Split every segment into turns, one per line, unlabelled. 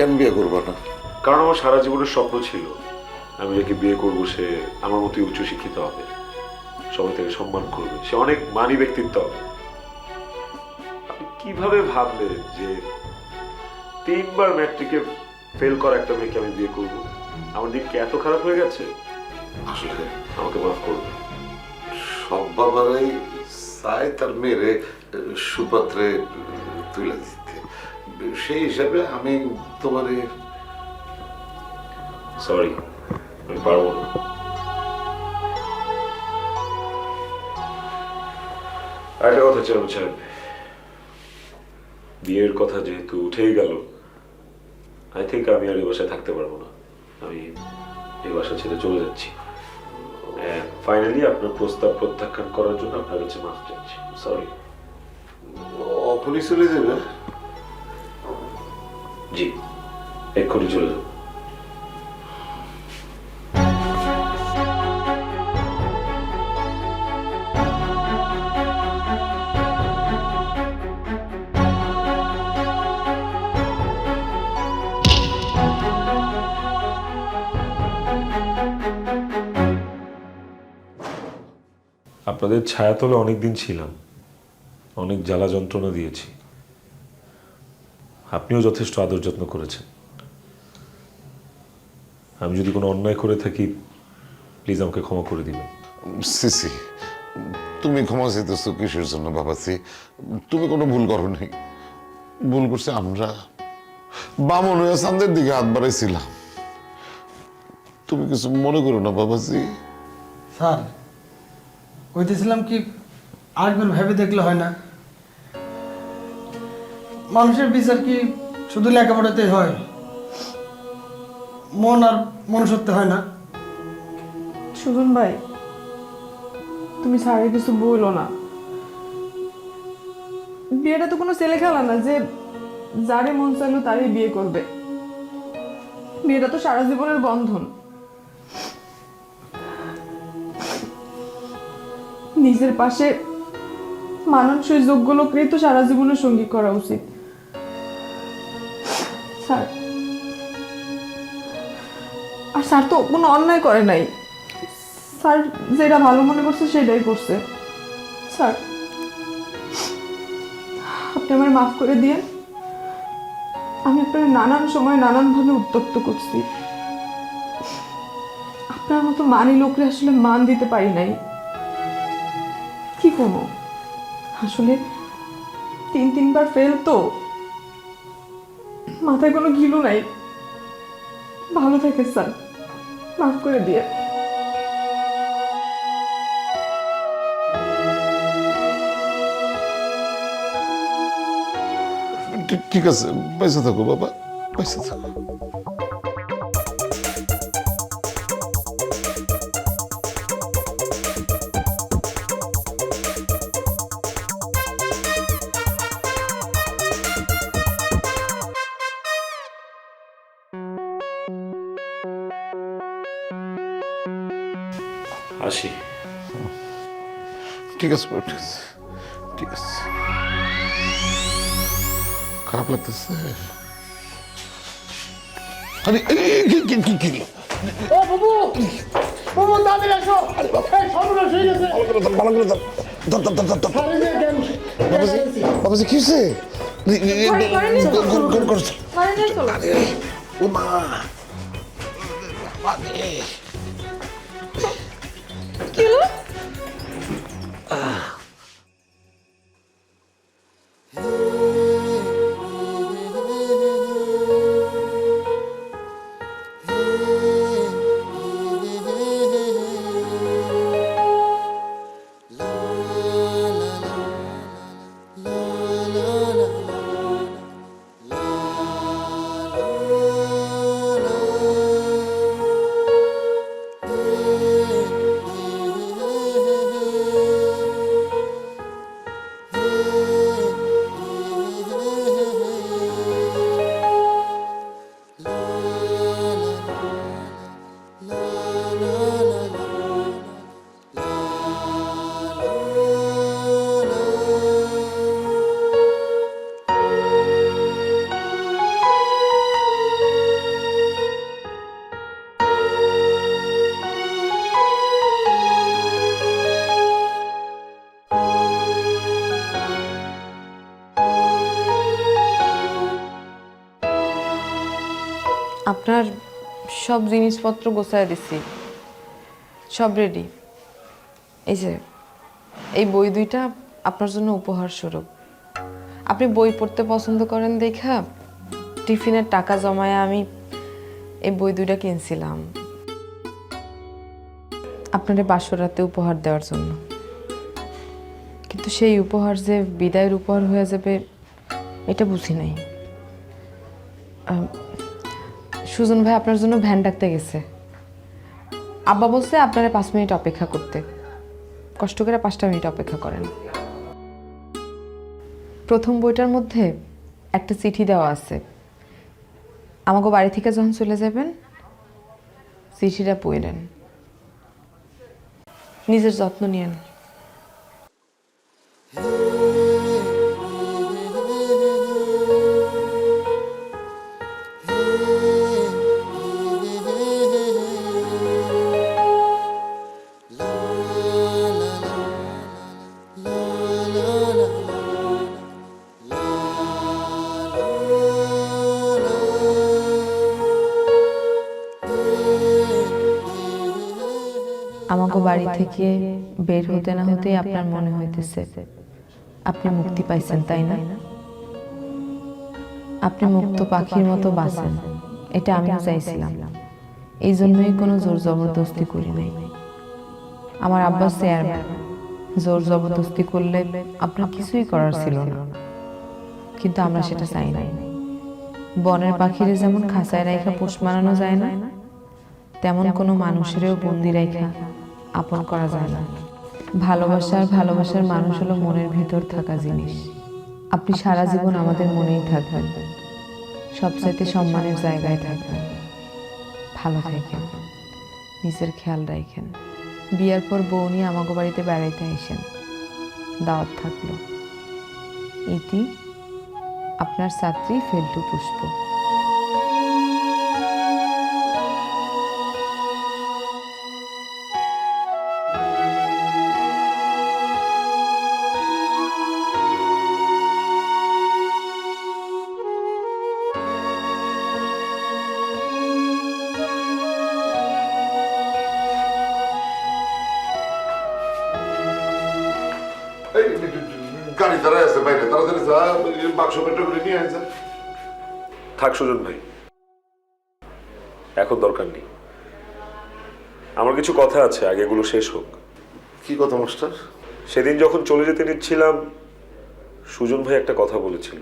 কেন বিয়ে করব না?
কারণ আমার সারা জীবনের স্বপ্ন ছিল আমি যাকে বিয়ে করব সে আমার মতোই উচ্চ শিক্ষিত হবে। সবাই তাকে সম্মান করবে। সে অনেক মানি ব্যক্তিত্ব হবে। আপনি কীভাবে ভাবলেন যে তিনবার ম্যাট্রিকে ফেল করা একটা মেয়েকে আমি বিয়ে করব? আমার দিন কি এত খারাপ হয়ে গেছে?
আসলে
আমাকে মাফ করবে
সব বাবারাই চায় তার মেয়েরে সুপাত্রে তুলে দিতে। সেই হিসাবে আমি তোমারে
সরি আমি পারব না। আরেকটা কথা চেয়ারম্যান সাহেব বিয়ের কথা যেহেতু উঠেই গেল আই থিঙ্ক আমি আর এই বাসায় থাকতে পারব না। আমি এই বাসা ছেড়ে চলে যাচ্ছি। ফাইনালি আপনার প্রস্তাব প্রত্যাখ্যান করার জন্য আপনার কাছে মাফ চাচ্ছি। সরি
অখনই চলে যাবে।
জি এক্ষুনি চলে যাব আপনাদের ছায়াতলে অনেক দিন ছিলাম অনেক জ্বালা যন্ত্রণা দিয়েছি। আপনিও যথেষ্ট আদর যত্ন করেছেন। আমি যদি কোনো অন্যায় করে থাকি প্লিজ আমাকে ক্ষমা করে দিবেন।
সিসি তুমি ক্ষমা চাইতেছো কিসের জন্য বাবাসি তুমি কোনো ভুল করো নি ভুল করছে আমরা। বামন হয়ে দিকে হাত বাড়াইছিলাম। তুমি কিছু মনে করো না বাবাজি?
স্যার কইতেছিলাম কি আরেকবার ভেবে দেখলে হয় না। মানুষের বিচার কি শুধু লেখাপড়াতে হয়? মন আর মনুষ্যত্বে হয় না।
সুজন ভাই, তুমি স্যারের কিছু বইলো না। বিয়েটা তো কোনো ছেলে খেলা না, যে যারে মন চাইলো তারই বিয়ে করবে। বিয়েটা তো সারা জীবনের বন্ধন। নিজের পাশে মানানসই যোগ্য লোককেই তো সারা জীবনের সঙ্গী করা উচিত। স্যার। আর স্যার তো কোনো অন্যায় করে নাই। স্যার যেটা ভালো মনে করছে সেটাই করছে। স্যার, আপনি আমার মাফ করে দিয়ে আমি আপনার নানান সময় নানানভাবে উত্তপ্ত করছি। আপনার মতো মানি লোকরে আসলে মান দিতে পারি নাই। কি কোনো আসলে তিন তিনবার ফেল তো। মাথায় কোনো গিলু নাই। ভালো থাকে, স্যার। মাফ করে দিয়ে।
ঠিক- আছে পয়সা থাকো, বাবা। পয়সা থাকো। ঠিক আছে ঠিক আছে ঠিক আছে। খারাপ লাগতেছে। আরে আরে, কি কি কি কি?
ও বাবু বাবু তাদের আসো। এই সর্বনাশ হয়ে গেছে।
ভালো করে ভালো করে ধর। ধর, ধর, ধর, ধর, ধর।
আরে যে জ্ঞান
বাবাজি বাবাজি কি হয়েছে? নি- নি-
সব জিনিসপত্র গোছায় দিছি। সব রেডি এই যে, এই বই দুইটা আপনার জন্য উপহার স্বরূপ আপনি বই পড়তে পছন্দ করেন দেখা, টিফিনের টাকা জমায় আমি এই বই দুইটা কিনছিলাম। আপনাদের বাসরাতে উপহার দেওয়ার জন্য। কিন্তু সেই উপহার যে বিদায়ের উপহার হয়ে যাবে, এটা বুঝি নাই। সুজন ভাই আপনার জন্য ভ্যান ডাকতে গেছে। আব্বা বলছে আপনারা পাঁচ মিনিট অপেক্ষা করতে। কষ্ট করে পাঁচটা মিনিট অপেক্ষা করেন। প্রথম বইটার মধ্যে একটা চিঠি দেওয়া আছে। আমাকে বাড়ি থেকে যখন চলে যাবেন, চিঠিটা পড়লেন নিজের যত্ন নিয়েন। বাড়ি থেকে বের হতে না হতেই আপনার মনে হইতেছে আপনি মুক্তি পাইছেন তাই না? আপনি মুক্ত পাখির মতো বাঁচেন এটা আমিও চাইছিলাম। এই জন্যই কোনো জোর জবরদস্তি করি নাই। আমার আব্বা চেয়ারম্যান। জোর জবরদস্তি করলে আপনার কিছুই করার ছিল না। কিন্তু আমরা সেটা চাই নাই। বনের পাখিরে যেমন খাঁচায় রেখা পোষ মানানো যায় না তেমন কোনো মানুষেরও বন্দি রেখা আপন করা যায় না। ভালোবাসার ভালোবাসার মানুষ হলো মনের ভিতর থাকা জিনিস। আপনি সারা জীবন আমাদের মনেই থাকবেন। সবচাইতে সম্মানের জায়গায় থাকবেন। ভালো থাকেন। নিজের খেয়াল রাখেন। বিয়ার পর বউ নিয়ে আমাকে বাড়িতে বেড়াইতে আসেন। দাওয়াত থাকল। এটি আপনার ছাত্রী ফেলটু পুষ্প।
যা বাক্স পেটে করে নিয়ে আসা
থাক সুজন ভাই এখন দরকার নেই। আমার কিছু কথা আছে আগে এগুলো শেষ হোক।
কি কথা মাস্টার?
সেদিন যখন চলে যেতে নিচ্ছিলাম সুজন ভাই একটা কথা বলেছিল।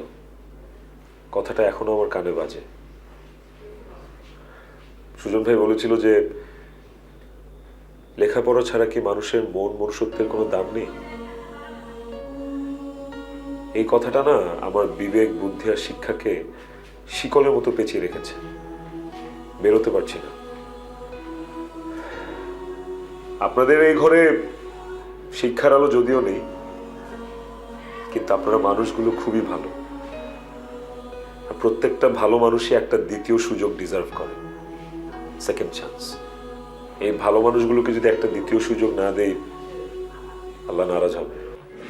কথাটা এখনও আমার কানে বাজে। সুজন ভাই বলেছিল যে লেখাপড়া ছাড়া কি মানুষের মন মনুষ্যত্বের কোনো দাম নেই? এই কথাটা না আমার বিবেক, বুদ্ধি আর শিক্ষাকে শিকলের মতো পেঁচিয়ে রেখেছে। বেরোতে পারছি না। আপনাদের এই ঘরে শিক্ষার আলো যদিও নেই, কিন্তু আপনারা মানুষগুলো খুবই ভালো। প্রত্যেকটা ভালো মানুষই একটা দ্বিতীয় সুযোগ ডিজার্ভ করে। সেকেন্ড চান্স এই ভালো মানুষগুলোকে যদি একটা দ্বিতীয় সুযোগ না দেয় আল্লাহ নারাজ হবে।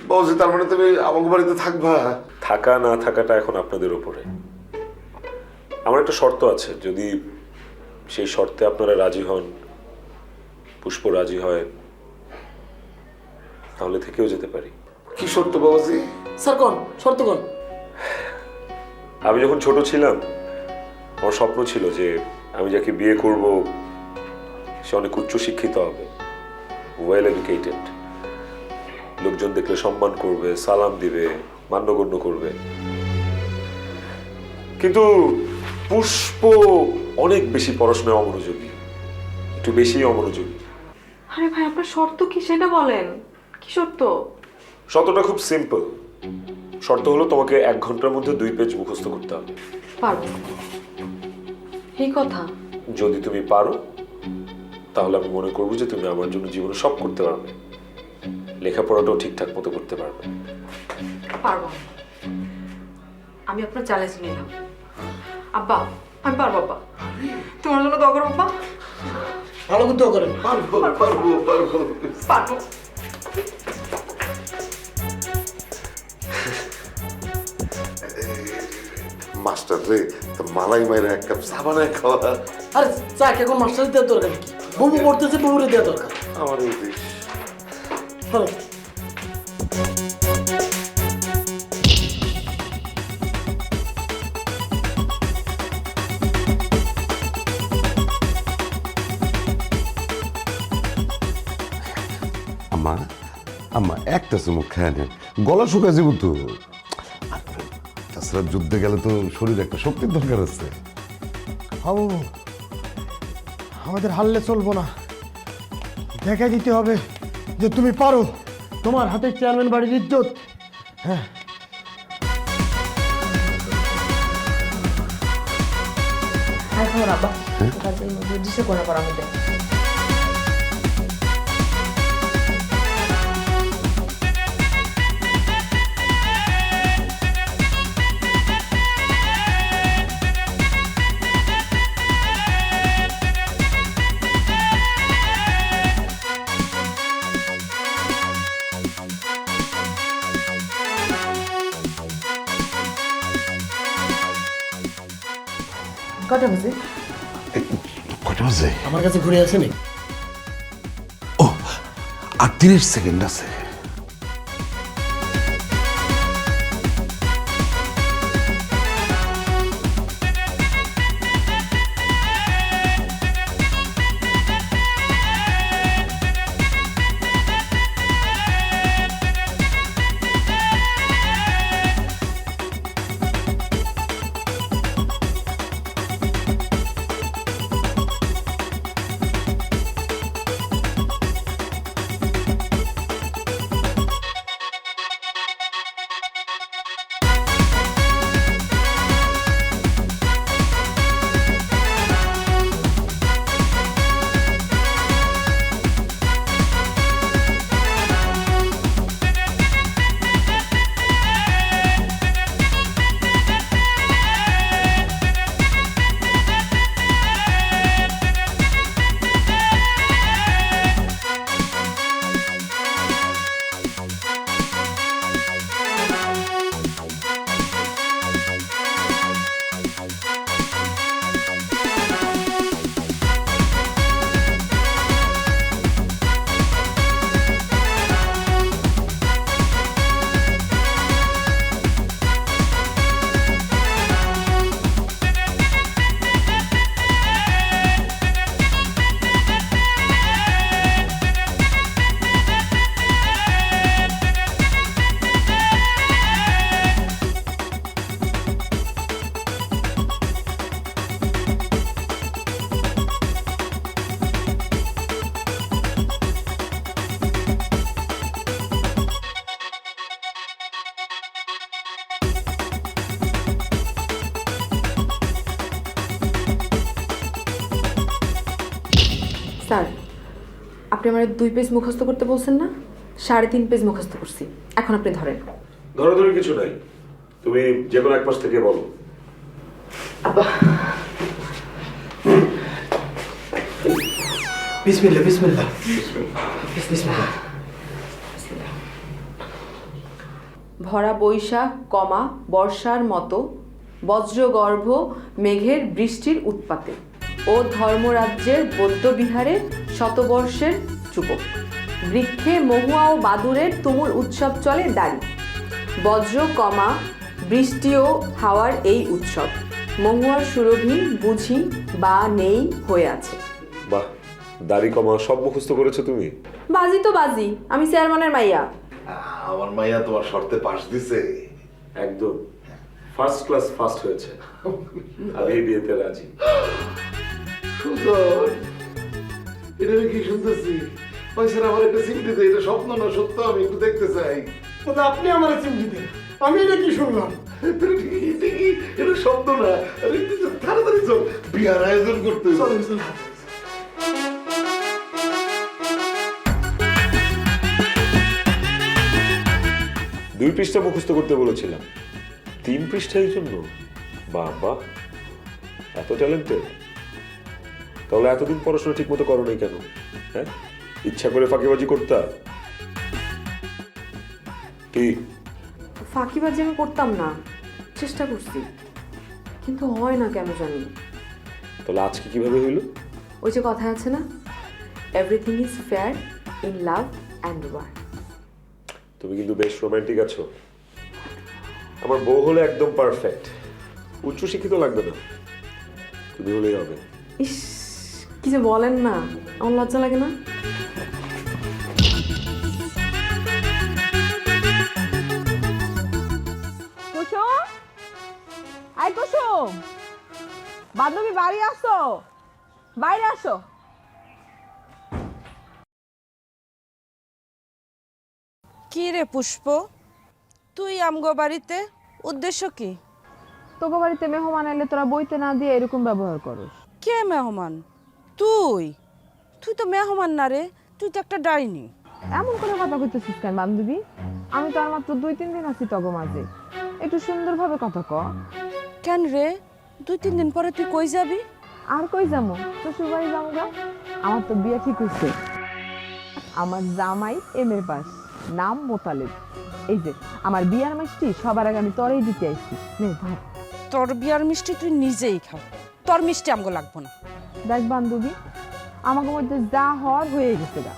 বলছি তার মানে তুমি আমাকে বাড়িতে থাকবা?
থাকা না থাকাটা এখন আপনাদের উপরে। আমার একটা শর্ত আছে যদি সেই শর্তে আপনারা রাজি হন পুষ্প রাজি হয় তাহলে থেকেও যেতে পারি।
কি সত্য বাবাজি?
স্যার কোন? শর্ত কোন?
আমি যখন ছোট ছিলাম আমার স্বপ্ন ছিল যে আমি যাকে বিয়ে করব সে অনেক উচ্চ শিক্ষিত হবে ওয়েল এডুকেটেড লোকজন দেখলে সম্মান করবে সালাম দিবে মান্যগণ্য করবে। কিন্তু পুষ্প অনেক বেশি পড়াশোনায় অমনোযোগী একটু বেশি অমনোযোগী।
আরে ভাই আপনার শর্ত কি সেটা বলেন। কি শর্ত?
শর্তটা খুব সিম্পল শর্ত হলো তোমাকে এক ঘণ্টার মধ্যে দুই পেজ মুখস্থ করতে হবে।
পারব। এই কথা?
যদি তুমি পারো তাহলে আমি মনে করব যে তুমি আমার জন্য জীবনে সব করতে পারবে। লেখাপড়াটাও ঠিকঠাক মতো করতে পারবে।
পারব আমি আপনার চ্যালেঞ্জ নিলাম আব্বা আমি পারব আব্বা। তোমার জন্য দরকার আব্বা।
ভালো করতে করেন।
পারব পারব পারব
পারব।
মাস্টার রে তো মালাই মাইরা এক কাপ চা বানায় খাওয়া।
আরে চা এখন মাস্টার দেওয়ার দরকার কি বউ পড়তেছে বউরে দেওয়া দরকার।
আমার উদ্দেশ্য
চলো।
আম্মা আম্মা একটা চুমুক খেয়ে নেন। গলা শুকা যাব তো। আর তাছাড়া যুদ্ধে গেলে তো শরীরে একটা শক্তির দরকার আছে।
বাবু আমাদের হারলে চলবো না। দেখাই দিতে হবে। যে তুমি পারো তোমার হাতে চেয়ারম্যান বাড়ির ইজ্জত। হ্যাঁ।
আর খবর আব্বা। কাজে দিছে কোনা করার মধ্যে কটা বাজে?
কটা বাজে?
আমার কাছে ঘুরে আসেনি।
ও আর তিরিশ সেকেন্ড আছে।
স্যার আপনি আমার দুই পেজ মুখস্থ করতে বলছেন না? সাড়ে তিন পেজ মুখস্থ করছি। এখন আপনি ধরেন।
ধরাধরি কিছু নাই। তুমি যে কোনো এক পাশ থেকে বলো।
বিসমিল্লা
ভরা বৈশাখ কমা বর্ষার মতো বজ্রগর্ভ মেঘের বৃষ্টির উৎপাতে। ও ধর্মরাজ্যের বৌদ্ধবিহারে শতবর্ষের যুবক। বৃক্ষে মহুয়া ও বাদুরের তুমুল উৎসব চলে দাঁড়ি। বজ্র কমা বৃষ্টি ও হাওয়ার এই উৎসব। মহুয়ার সুরভি বুঝি বা নেই হয়ে আছে।
বাহ দাড়ি কমা সব মুখস্থ করেছ তুমি?
বাজি তো বাজি আমি চেয়ারম্যানের মাইয়া।
আমার মাইয়া তোমার শর্তে পাশ দিছে।
একদম। ফার্স্ট ক্লাস ফার্স্ট হয়েছে। আমি বিয়েতে রাজি।
সুন্দর। এটা কি শুনতেছি? পয়সার আমার একটা সিম দিতে এটা স্বপ্ন না সত্য আমি একটু দেখতে চাই।
তাহলে আপনি আমার চিমটি দেন। আমি এটা কি শুনলাম?
এটা ঠিকই ঠিকই এটা স্বপ্ন না। আরে তাড়াতাড়ি চল। বিয়ার আয়োজন করতে
চলেন, চলেন।
দুই পৃষ্ঠা মুখস্থ করতে বলেছিলাম। তিন পৃষ্ঠা এই জন্য বাহ এত ট্যালেন্টেড তাহলে এতদিন পড়াশোনা ঠিক মতো করো নাই কেন? হ্যাঁ? ইচ্ছা করে ফাঁকিবাজি করতা? কি?
ফাঁকিবাজি আমি করতাম না চেষ্টা করছি।
কিন্তু হয় না কেন জানি?
তাহলে আজকে কীভাবে হইল?
ওই যে কথা আছে না everything is fair in love and war
তুমি কিন্তু বেশ রোমান্টিক আছো। আমার বউ হলে একদম পারফেক্ট উচ্চ শিক্ষিত লাগবে না। তুমি হলেই হবে।
ইস কি যে বলেন না। আমার লজ্জা লাগে না।
কুসুম আই কুসুম বান্ধবী বাড়ি আসো। বাইরে আসো।
কি রে পুষ্প? তুই আমগো বাড়িতে? উদ্দেশ্য কি?
তোকে বাড়িতে মেহমান এলে তোরা বইতে না দিয়ে এরকম ব্যবহার করস।
কে মেহমান? তুই? তুই তো মেহমান না রে তুই তো একটা ডাইনি।
এমন করে কথা কইতেছিস কেন বান্ধবী? আমি তো আর মাত্র দুই তিন দিন আছি তগো মাঝে। একটু সুন্দরভাবে কথা ক।
কেন রে? দুই তিন দিন পরে তুই কই যাবি?
আর কই যাব? শ্বশুর বাড়ি যাব গা? আমার তো বিয়ে ঠিক হয়েছে আমার জামাই এম এর পাস নাম মোতালেব। এই যে আমার বিয়ার মিষ্টি সবার আগে আমি তরেই দিতে আসছি। নে ভাত
তোর বিয়ার মিষ্টি তুই নিজেই খাও। তোর মিষ্টি আমগো লাগবো না।
দেখ বান্ধবী আমাকে মধ্যে যা হওয়ার হয়ে গেছে গা।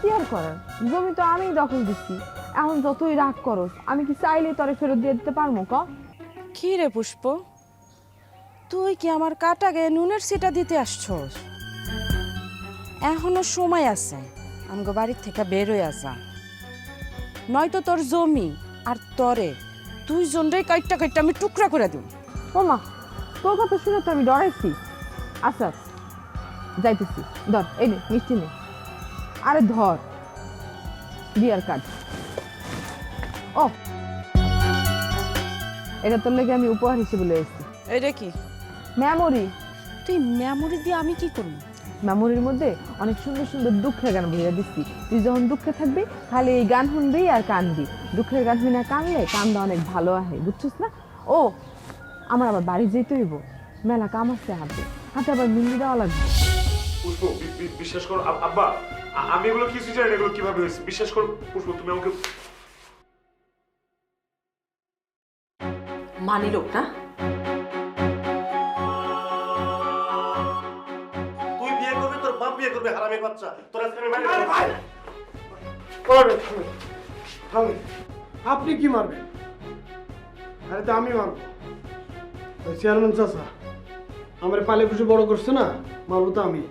কি আর করার? জমি তো আমি দখল দিচ্ছি। এখন যতই রাগ করস আমি কি চাইলে তরে ফেরত দিয়ে দিতে পারব ক?
কি রে পুষ্প? তুই কি আমার কাটা গে নুনের সিটা দিতে আসছস? এখনও সময় আছে আমগো বাড়ির থেকে বের হয়ে আসা নয়তো তোর জমি আর তরে তুই জনটাই কাইটটা কাইটটা আমি টুকরা করে দিব।
ওমা তোর কথা শুনে তো আমি ডরাইছি। আচ্ছা যাইতেছি। ধর এই নে মিষ্টি নে। আরে ধর বিয়ার কার্ড। ও। এটা তোর লেগে আমি উপহার হিসেবে লয়ে এসেছি।
এটা কি?
মেমোরি।
তুই মেমোরি দিয়ে আমি কি করব?
মেমোরির মধ্যে অনেক সুন্দর সুন্দর দুঃখের গান ভরে দিচ্ছি। তুই যখন দুঃখে থাকবি খালি এই গান শুনবি আর কানবি। দুঃখের গান শুনে কানলে কান্দা অনেক ভালো আহে বুঝছিস না? ও আমার আবার বাড়ি যেতে হইব। মেলা কাম আসছে হাতে। হাতে আবার মিন্দি দেওয়া লাগবে।
পুষ্প বিশ্বাস করো আব্বা আমি এগুলো কিছু জানি না এগুলো কীভাবে হয়েছে। বিশ্বাস করো পুষ্প তুমি আমাকে
মানি লোক না
বিয়ে করবে হারামি বাচ্চা। তোর আজকে আমি মারি
ভাই! থামে। থামে। আপনি কি মারবেন? আরে তো আমি মারবো। ওই চেয়ারম্যান চাচা, আমার পালে পুষে বড় করছে না, মারবো তো আমি।